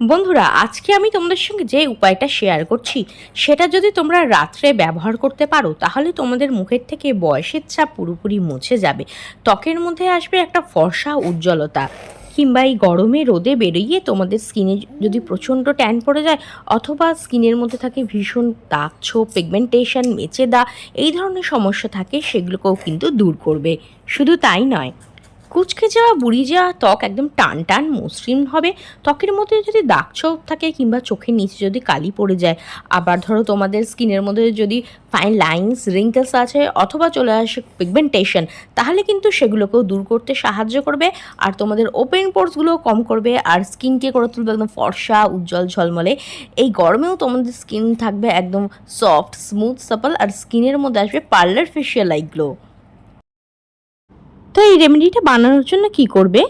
বন্ধুরা, আজকে আমি তোমাদের সঙ্গে যে উপায়টা শেয়ার করছি, সেটা যদি তোমরা রাত্রে ব্যবহার করতে পারো, তাহলে তোমাদের মুখের থেকে বয়সের চাপ পুরোপুরি মুছে যাবে। ত্বকের মধ্যে আসবে একটা ফর্সা উজ্জ্বলতা, কিংবা এই গরমে রোদে বেরিয়ে তোমাদের স্কিনে যদি প্রচণ্ড ট্যান পড়ে যায়, অথবা স্কিনের মধ্যে থাকে ভীষণ দাগ, ছোপ পিগমেন্টেশন মেচে দা এই ধরনের সমস্যা থাকে, সেগুলোকেও কিন্তু দূর করবে। শুধু তাই নয় কুচকে যাওয়া বুড়ি যাওয়া ত্বক একদম টান টান মসৃণ হবে, ত্বকের মধ্যে যদি দাগ ছোপ থাকে কিংবা চোখের নিচে যদি কালি পড়ে যায়, আবার ধরো তোমাদের স্কিনের মধ্যে যদি ফাইন লাইন্স রিঙ্কেলস আছে অথবা চলে আসে পিগমেন্টেশন তাহলে কিন্তু সেগুলোকেও দূর করতে সাহায্য করবে আর তোমাদের ওপেন পোর্সগুলোও কম করবে আর স্কিনকে করে তুলবে একদম ফর্সা, উজ্জ্বল ঝলমলে। এই গরমেও তোমাদের স্কিন থাকবে একদম সফট স্মুথ সাপল আর স্কিনের মধ্যে আসবে পার্লার ফেশিয়াল লাইক গ্লো তো এই রেমেডিটা বানানোর জন্য কি করবে?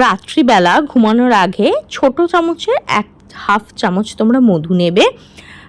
রাত্রিবেলা ঘুমানোর আগে ছোট চামচের এক হাফ চামচ তোমরা মধু নেবে।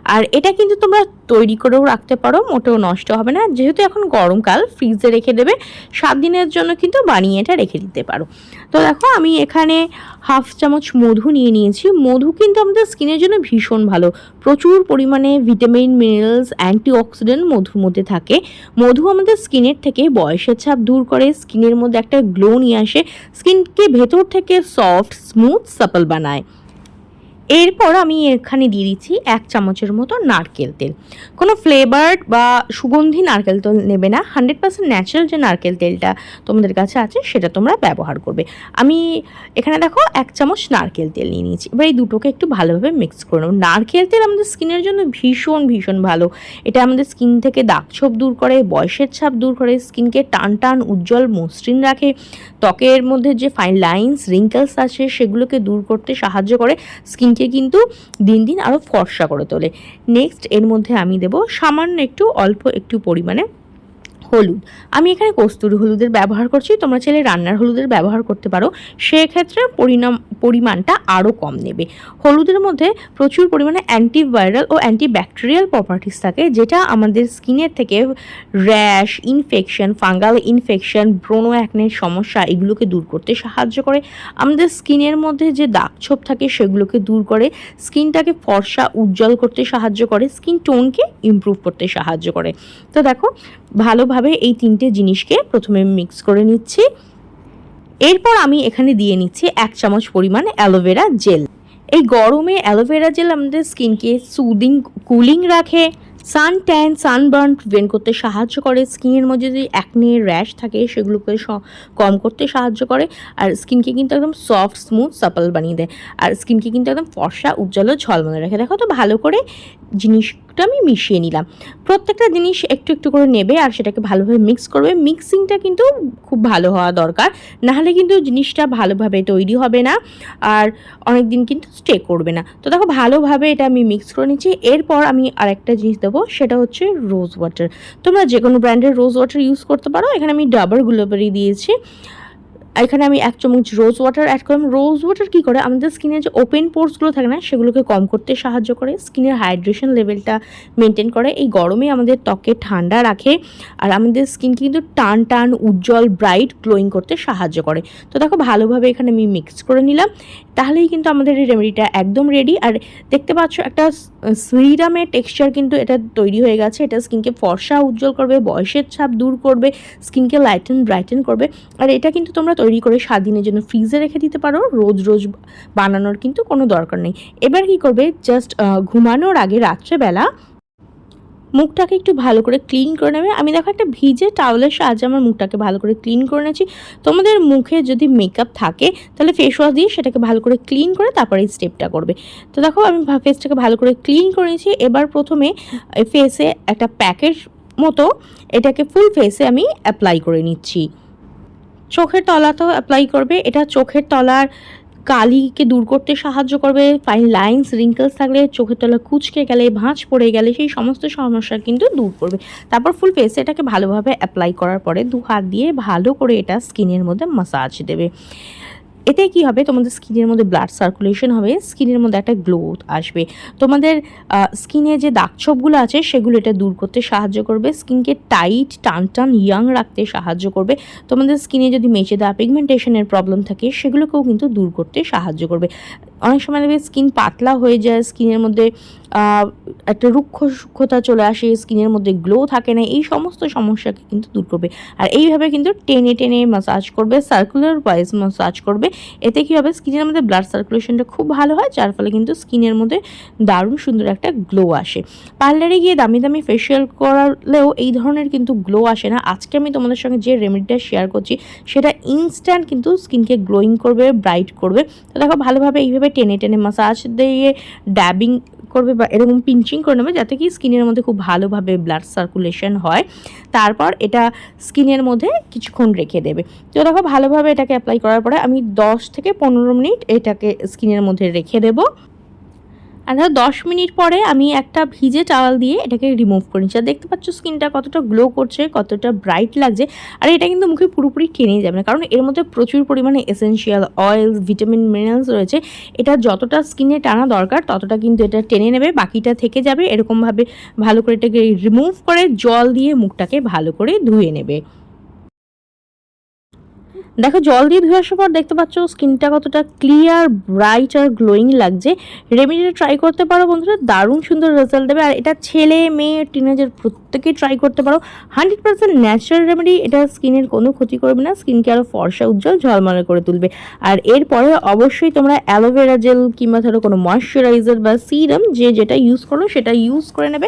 আর এটা কিন্তু তোমরা তৈরি করেও রাখতে পারো, মোটেও নষ্ট হবে না। যেহেতু এখন গরমকাল, ফ্রিজে রেখে দেবে, সাত দিনের জন্য কিন্তু বানিয়ে এটা রেখে দিতে পারো। তো দেখো, আমি এখানে হাফ চামচ মধু নিয়ে নিয়েছি। মধু কিন্তু আমাদের স্কিনের জন্য ভীষণ ভালো। প্রচুর পরিমাণে ভিটামিন, মিনারেলস, অ্যান্টিঅক্সিডেন্ট মধুর মধ্যে থাকে। মধু আমাদের স্কিনের থেকে বয়সের ছাপ দূর করে, স্কিনের মধ্যে একটা গ্লো নিয়ে আসে, স্কিনকে ভেতর থেকে সফট, স্মুথ, সাপল বানায়। এরপর আমি এখানে দিয়ে দিচ্ছি এক চামচের মতো নারকেল তেল। কোনো ফ্লেভার্ড বা সুগন্ধি নারকেল তেল নেবে না। হান্ড্রেড পার্সেন্ট ন্যাচারাল যে নারকেল তেলটা তোমাদের কাছে আছে, সেটা তোমরা ব্যবহার করবে। আমি এখানে দেখো এক চামচ নারকেল তেল নিয়ে নিয়েছি। এবার এই দুটোকে একটু ভালোভাবে মিক্স করে নেব। নারকেল তেল আমাদের স্কিনের জন্য ভীষণ ভীষণ ভালো। এটা আমাদের স্কিন থেকে দাগ ছোপ দূর করে, বয়সের ছাপ দূর করে, স্কিনকে টান টান, উজ্জ্বল, মসৃণ রাখে। ত্বকের মধ্যে যে ফাইন লাইন্স রিঙ্কেলস আছে সেগুলোকে দূর করতে সাহায্য করে। স্কিনকে কিন্তু দিন দিন আরও ফর্সা করে তোলে। নেক্সট এর মধ্যে আমি দেব সামান্য একটু, অল্প একটু পরিমাণে হলুদ। আমি এখানে কস্তুরি হলুদের ব্যবহার করছি, তোমরা চাইলে রান্নার হলুদের ব্যবহার করতে পারো। সেক্ষেত্রে পরিণাম, পরিমাণটা আরও কম নেবে। হলুদের মধ্যে প্রচুর পরিমাণে অ্যান্টিভাইরাল ও অ্যান্টিব্যাকটেরিয়াল প্রপার্টিস থাকে, যেটা আমাদের স্কিনের থেকে র্যাশ ইনফেকশন ফাঙ্গাল ইনফেকশন ব্রোনো অ্যাকনের সমস্যা, এগুলোকে দূর করতে সাহায্য করে। আমাদের স্কিনের মধ্যে যে দাগ ছোপ থাকে, সেগুলোকে দূর করে, স্কিনটাকে ফর্সা, উজ্জ্বল করতে সাহায্য করে, স্কিন টোনকে ইমপ্রুভ করতে সাহায্য করে। তো দেখো ভালোভাবে এই তিনটে জিনিসকে প্রথমে মিক্স করে নিচ্ছি। এরপর আমি এখানে দিয়ে নিচ্ছি এক চামচ পরিমাণ অ্যালোভেরা জেল। এই গরমে অ্যালোভেরা জেল আমাদের স্কিনকে সুদিং কুলিং রাখে। সান ট্যান সানবার্ন প্রিভেন্ট করতে সাহায্য করে। স্কিনের মধ্যে যদি অ্যাকনে র্যাশ থাকে, সেগুলোকে কম করতে সাহায্য করে। আর স্কিনকে কিন্তু একদম সফট স্মুথ সাপল বানিয়ে দেয়। আর স্কিনকে কিন্তু একদম ফর্সা, উজ্জ্বল ঝলমলে রাখে। দেখো তো ভালো করে জিনিসটা আমি মিশিয়ে নিলাম। প্রত্যেকটা জিনিস একটু একটু করে নেবে আর সেটাকে ভালোভাবে মিক্স করবে। মিক্সিংটা কিন্তু খুব ভালো হওয়া দরকার। নাহলে কিন্তু জিনিসটা ভালোভাবে তৈরি হবে না আর অনেক দিন কিন্তু স্টে করবে না। তো দেখো ভালোভাবে এটা আমি মিক্স করে নিচ্ছি। এরপর আমি আরেকটা জিনিস দেবো, সেটা হচ্ছে রোজ ওয়াটার তোমরা যে কোনো ব্র্যান্ডের রোজ ওয়াটার ইউজ করতে পারো। এখানে আমি ডাবর গুলোবারি দিয়েছি। এখানে আমি এক চামচ রোজ ওয়াটার অ্যাড করলাম। রোজ ওয়াটার কী করে? আমাদের স্কিনের যে ওপেন পোর্সগুলো থাকে না, সেগুলোকে কম করতে সাহায্য করে। স্কিনের হাইড্রেশন লেভেলটা মেনটেন করে। এই গরমে আমাদের ত্বকে ঠান্ডা রাখে আর আমাদের স্কিন কিন্তু টান টান, উজ্জ্বল ব্রাইট গ্লোয়িং করতে সাহায্য করে। তো দেখো, ভালোভাবে এখানে আমি মিক্স করে নিলাম। তাহলেই কিন্তু আমাদের এই রেমেডিটা একদম রেডি আর দেখতে পাচ্ছ, একটা সিরামের টেক্সচার কিন্তু এটা তৈরি হয়ে গেছে। এটা স্কিনকে ফর্সা, উজ্জ্বল করবে, বয়সের ছাপ দূর করবে স্কিনকে লাইটেন ব্রাইটেন করবে। আর এটা কিন্তু তোমরা তৈরি করে সাত দিনের জন্য ফ্রিজে রেখে দিতে পারো। রোজ রোজ বানানোর কিন্তু কোনো দরকার নেই। এবার কি করবে? জাস্ট ঘুমানোর আগে রাত্রেবেলা মুখটাকে একটু ভালো করে ক্লিন করে নেবে। আমি দেখো একটা ভিজে টাওয়েলের সাহায্যে আমার মুখটাকে ভালো করে ক্লিন করে নিয়েছি। তোমাদের মুখে যদি মেকআপ থাকে, তাহলে ফেস ওয়াশ দিয়ে সেটাকে ভালো করে ক্লিন করে তারপরে এই স্টেপটা করবে। তো দেখো, আমি ফেসটাকে ভালো করে ক্লিন করে নিয়েছি। এবার প্রথমে ফেসে একটা প্যাকের মতো এটাকে ফুল ফেসে আমি অ্যাপ্লাই করে নিচ্ছি। চোখের তলাতেও অ্যাপ্লাই করবে। এটা চোখের তলার কালিকে দূর করতে সাহায্য করবে। ফাইন লাইন্স রিঙ্কেলস থাকলে চোখের তলা কুচকে গেলে, ভাঁজ পড়ে গেলে সেই সমস্ত সমস্যা কিন্তু দূর করবে। তারপর ফুল ফেসে এটাকে ভালোভাবে অ্যাপ্লাই করার পরে দু হাত দিয়ে ভালো করে এটা স্কিনের মধ্যে মাসাজ দেবে। এতে কি হবে? তোমাদের স্কিনের মধ্যে ব্লাড সার্কুলেশন হবে, স্কিনের মধ্যে একটা গ্লো আসবে। তোমাদের স্কিনে যে দাগছোপগুলো আছে, সেগুলো এটা দূর করতে সাহায্য করবে। স্কিনকে টাইট টান টান ইয়াং রাখতে সাহায্য করবে। তোমাদের স্কিনে যদি মেচে দেওয়া পিগমেন্টেশনের প্রবলেম থাকে, সেগুলোকেও কিন্তু দূর করতে সাহায্য করবে। অনেক সময় দেখবে স্কিন পাতলা হয়ে যায় স্কিনের মধ্যে একটা রুক্ষ সূক্ষ্মতা চলে আসে স্কিনের মধ্যে গ্লো থাকে না, এই সমস্ত সমস্যাকে কিন্তু দূর করবে। আর এইভাবে কিন্তু টেনে টেনে মাসাজ করবে সার্কুলার ওয়াইজ মাসাজ করবে। এতে কী হবে? স্কিনের মধ্যে ব্লাড সার্কুলেশনটা খুব ভালো হয়, যার ফলে কিন্তু স্কিনের মধ্যে দারুণ সুন্দর একটা গ্লো আসে। পার্লারে গিয়ে দামি দামি ফেসিয়াল করালেও এই ধরনের কিন্তু গ্লো আসে না। আজকে আমি তোমাদের সঙ্গে যে রেমেডিটা শেয়ার করছি, সেটা ইনস্ট্যান্ট কিন্তু স্কিনকে গ্লোয়িং করবে ব্রাইট করবে। তো দেখো, ভালোভাবে এইভাবে টেনে টেনে মাসাজ দিয়ে ড্যাবিং করবে বা এরকম পিঞ্চিং করে নেবে যাতে কি স্কিনের মধ্যে খুব ভালোভাবে ব্লাড সার্কুলেশন হয়। তারপর এটা স্কিনের মধ্যে কিছুক্ষণ রেখে দেবে। তো দেখো ভালোভাবে এটাকে অ্যাপ্লাই করার পরে আমি দশ থেকে পনেরো মিনিট এটাকে স্কিনের মধ্যে রেখে দেবো। আর ধরো দশ মিনিট পরে আমি একটা ভিজে টাওয়াল দিয়ে এটাকে রিমুভ করে নিচ্ছি। আর দেখতে পাচ্ছ স্কিনটা কতটা গ্লো করছে, কতটা ব্রাইট লাগছে। আর এটা কিন্তু মুখে পুরোপুরি টেনে যাবে না। কারণ এর মধ্যে প্রচুর পরিমাণে এসেনশিয়াল অয়েলস ভিটামিন মিনারেলস রয়েছে। এটা যতটা স্কিনে টানা দরকার, ততটা কিন্তু এটা টেনে নেবে, বাকিটা থেকে যাবে। এরকমভাবে ভালো করে এটাকে রিমুভ করে জল দিয়ে মুখটাকে ভালো করে ধুয়ে নেবে। দেখো, জল দিয়ে ধুয়ে আসার পর দেখতে পাচ্ছ স্কিনটা কতটা ক্লিয়ার, ব্রাইট আর গ্লোয়িং লাগছে। রেমেডিটা ট্রাই করতে পারো বন্ধুরা, দারুণ সুন্দর রেজাল্ট দেবে। আর এটা ছেলে, মেয়ে টিনেজার প্রত্যেকেই ট্রাই করতে পারো। হান্ড্রেড পার্সেন্ট ন্যাচারাল রেমেডি এটা স্কিনের কোনো ক্ষতি করবে না, স্কিনকে আরও ফর্সা, উজ্জ্বল, ঝলমলে করে তুলবে। আর এরপরে অবশ্যই তোমরা অ্যালোভেরা জেল কিংবা ধরো কোনো ময়শ্চারাইজার বা সিরাম যে যেটা ইউজ করো, সেটা ইউজ করে নেবে।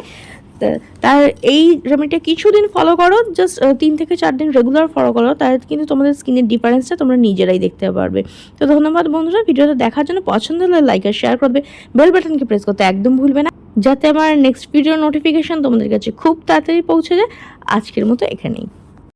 তার এই রেমেডিটা কিছুদিন ফলো করো জাস্ট তিন থেকে চার দিন রেগুলার ফলো করো তাহলে কিন্তু তোমাদের স্কিনের ডিফারেন্সটা তোমরা নিজেরাই দেখতে পারবে। তো ধন্যবাদ বন্ধুরা ভিডিওটা দেখার জন্য পছন্দ হলে লাইক আর শেয়ার করবে বেল বাটনকে প্রেস করতে একদম ভুলবে না, যাতে আমার নেক্সট ভিডিও নোটিফিকেশান তোমাদের কাছে খুব তাড়াতাড়ি পৌঁছে যায়। আজকের মতো এখানেই।